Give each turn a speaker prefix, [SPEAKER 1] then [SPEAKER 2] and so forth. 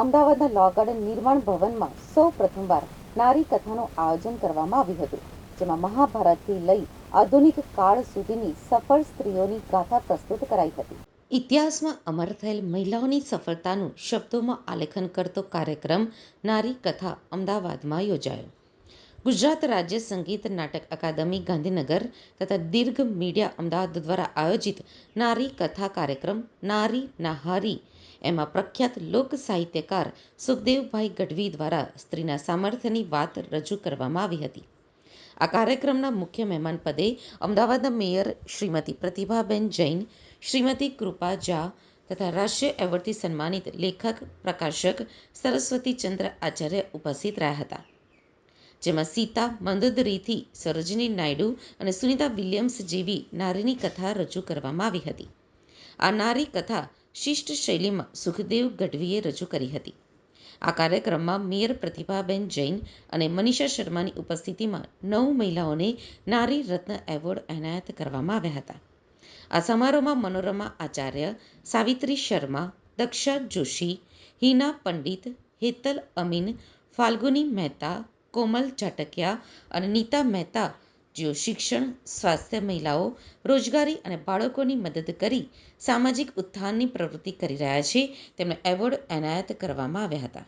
[SPEAKER 1] અમદાવાદના લો ગાર્ડન નિર્માણ ભવનમાં સૌ પ્રથમવાર નારી કથાનું આયોજન કરવામાં આવ્યું હતું, જેમાં મહાભારતથી લઈ આધુનિક કાળ સુધીની સફળ સ્ત્રીઓની ગાથા પ્રસ્તુત કરાઈ હતી. ઇતિહાસમાં અમર થયેલ મહિલાઓની સફળતાનું શબ્દોમાં આલેખન કરતો કાર્યક્રમ નારી કથા અમદાવાદમાં યોજાયો. ગુજરાત રાજ્ય સંગીત નાટક અકાદમી ગાંધીનગર તથા દીર્ઘ મીડિયા અમદાવાદ દ્વારા આયોજિત નારી કથા કાર્યક્રમ નારી નાહારી એમાં પ્રખ્યાત લોક સાહિત્યકાર સુખદેવભાઈ ગઢવી દ્વારા સ્ત્રીના સામર્થ્યની વાત રજૂ કરવામાં આવી હતી. આ કાર્યક્રમના મુખ્ય મહેમાન પદે અમદાવાદના મેયર શ્રીમતી પ્રતિભાબેન જૈન, શ્રીમતી કૃપા ઝા તથા રાષ્ટ્રીય એવોર્ડથી સન્માનિત લેખક, પ્રકાશક સરસ્વતીચંદ્ર આચાર્ય ઉપસ્થિત રહ્યા હતા. જેમાં સીતા મંદોદરીથી સરોજની નાયડુ અને સુનિતા વિલિયમ્સ જેવી નારીની કથા રજૂ કરવામાં આવી હતી. આ નારી કથા શિષ્ટ શૈલીમાં સુખદેવ ગઢવીએ રજૂ કરી હતી. આ કાર્યક્રમમાં મેયર પ્રતિભાબેન જૈન અને મનીષા શર્માની ઉપસ્થિતિમાં નવ મહિલાઓને નારી રત્ન એવોર્ડ એનાયત કરવામાં આવ્યા હતા. આ સમારોહમાં મનોરમા આચાર્ય સાવિત્રી શર્મા, દક્ષા જોશી, હિના પંડિત, હેતલ અમીન, ફાલ્ગુની મહેતા, કોમલ જાટકિયા અને નીતા મહેતા જેઓ શિક્ષણ, સ્વાસ્થ્ય, મહિલાઓ, રોજગારી અને બાળકોની મદદ કરી સામાજિક ઉત્થાનની પ્રવૃત્તિ કરી રહ્યા છે. તેમને એવોર્ડ એનાયત કરવામાં આવ્યા હતા.